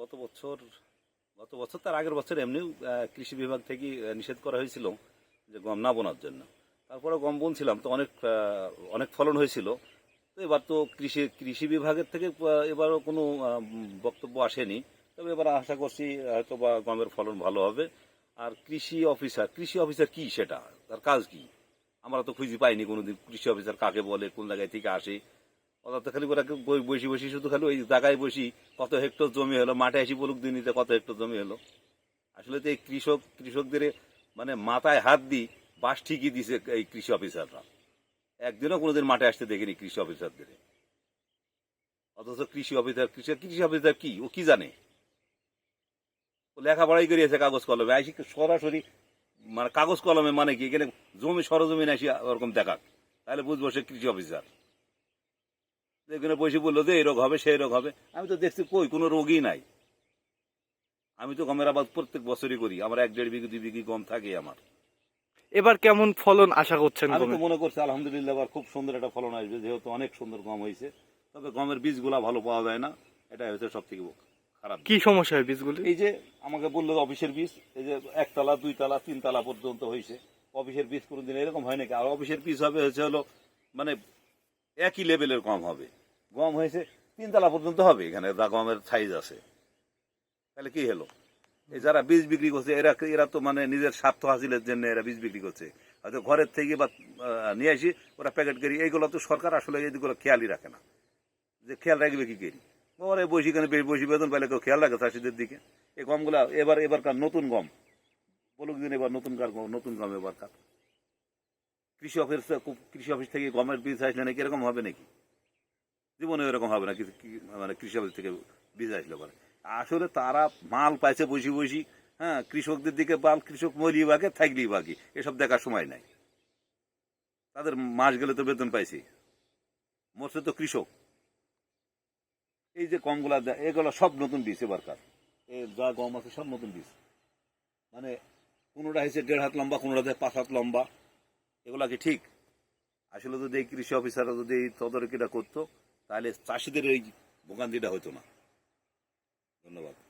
গত বছর গত বছর তার আগের বছর এমনিও কৃষি বিভাগ থেকে নিষেধ করা হয়েছিল যে গম না বোনার জন্য। তারপরে গম বুনছিলাম তো অনেক অনেক ফলন হয়েছিল। তো এবার তো কৃষি কৃষি বিভাগের থেকে এবারও কোনো বক্তব্য আসেনি। তবে এবার আশা করছি হয়তো বা গমের ফলন ভালো হবে। আর কৃষি অফিসার কৃষি অফিসার কি সেটা? তার কাজ কি? আমরা তো খুঁজে পাইনি কোনোদিন কৃষি অফিসার কাকে বলে, কোন জায়গায় থেকে আসে। তো খালি ওরা বসি বসি শুধু খালি ওই জায়গায় বসি কত হেক্টর জমি হলো, মাঠে আসি বলুক দিনিতে কত হেক্টর জমি হলো। আসলে তো এই কৃষক, কৃষকদের মানে মাথায় হাত দি বাস ঠিকই দিছে এই কৃষি অফিসাররা। একদিনও কোনোদিন মাঠে আসতে দেখিনি কৃষি অফিসারদের। অথচ কৃষি অফিসার, কৃষি কৃষি অফিসার কি? ও কি জানে? ও লেখাপড়াই করিয়েছে কাগজ কলমে। আইসি সরাসরি মানে কাগজ কলমে মানে কি? এখানে জমি, সরজমিন আসি ওরকম দেখাক। তাহলে বুঝব সে কৃষি অফিসার। এখানে বসে বলল যে এই রোগ হবে সেই রোগ হবে। আমি তো দেখছি কই কোনো রোগই নাই। আমি তো গমের আবাদ প্রত্যেক বছরই করি আমার এক দেড় বিঘি দুই বিঘি গম থাকে আমার। এবার কেমন ফলন আশা করছেন আমি তো মনে করছি আলহামদুলিল্লাহ এবার খুব সুন্দর একটা ফলন আসবে যেহেতু অনেক সুন্দর গম হয়েছে। তবে গমের বীজগুলা ভালো পাওয়া যায় না এটা হচ্ছে সব থেকে খারাপ কি সমস্যা হয় বীজগুলি? এই যে আমাকে বলল অফিসের বীজ এই যে একতলা দুই তলা তিন তলা পর্যন্ত হয়েছে। অফিসের বীজ কোনোদিন এরকম হয় নাকি? আর অফিসের বীজ হবে হচ্ছে হলো মানে একই লেভেলের কম হবে। গম হয়েছে তিন তলা পর্যন্ত হবে এখানে গমের সাইজ আছে। তাহলে কি হলো? এই যারা বীজ বিক্রি করছে, এরা এরা তো মানে নিজের স্বার্থ হাসিলের জন্য এরা বীজ বিক্রি করছে। হয়তো ঘরের থেকে বা নিয়ে আসি, ওরা প্যাকেট করি, এইগুলো তো সরকার আসলে এইগুলো খেয়ালই রাখে না। যে খেয়াল রাখবে কি করি ওরা বসি কেন বসি বেতন পাইলে কেউ খেয়াল রাখে চাষিদের দিকে। এই গমগুলা এবার এবারকার নতুন গম। বলুক দিন এবার নতুন কার নতুন গম এবারকার। কৃষি অফিস কৃষি অফিস থেকে গমের বীজ আসলে নাকি এরকম হবে নাকি? জীবনে এরকম হবে না মানে কৃষি অফিস থেকে বীজ আসলে পরে। আসলে তারা মাল পাইছে বসি বসি হ্যাঁ কৃষকদের দিকে বাল কৃষক মরি বাগে থাকলি বাকি এসব দেখার সময় নাই। তাদের মাস গেলে তো বেতন পাইছে। মরছে তো কৃষক। এই যে গমগুলা দেয়, এগুলো সব নতুন বীজ এবারকার এই যা গম আছে সব নতুন বীজ মানে কোনোটা হয়েছে দেড় হাত লম্বা কোনোটা হচ্ছে পাঁচ হাত লম্বা এগুলা কি ঠিক? আসলে যদি এই কৃষি অফিসাররা যদি এই তদারকিটা করতো তাহলে চাষিদের এই ভোগান্তিটা হতো না। ধন্যবাদ।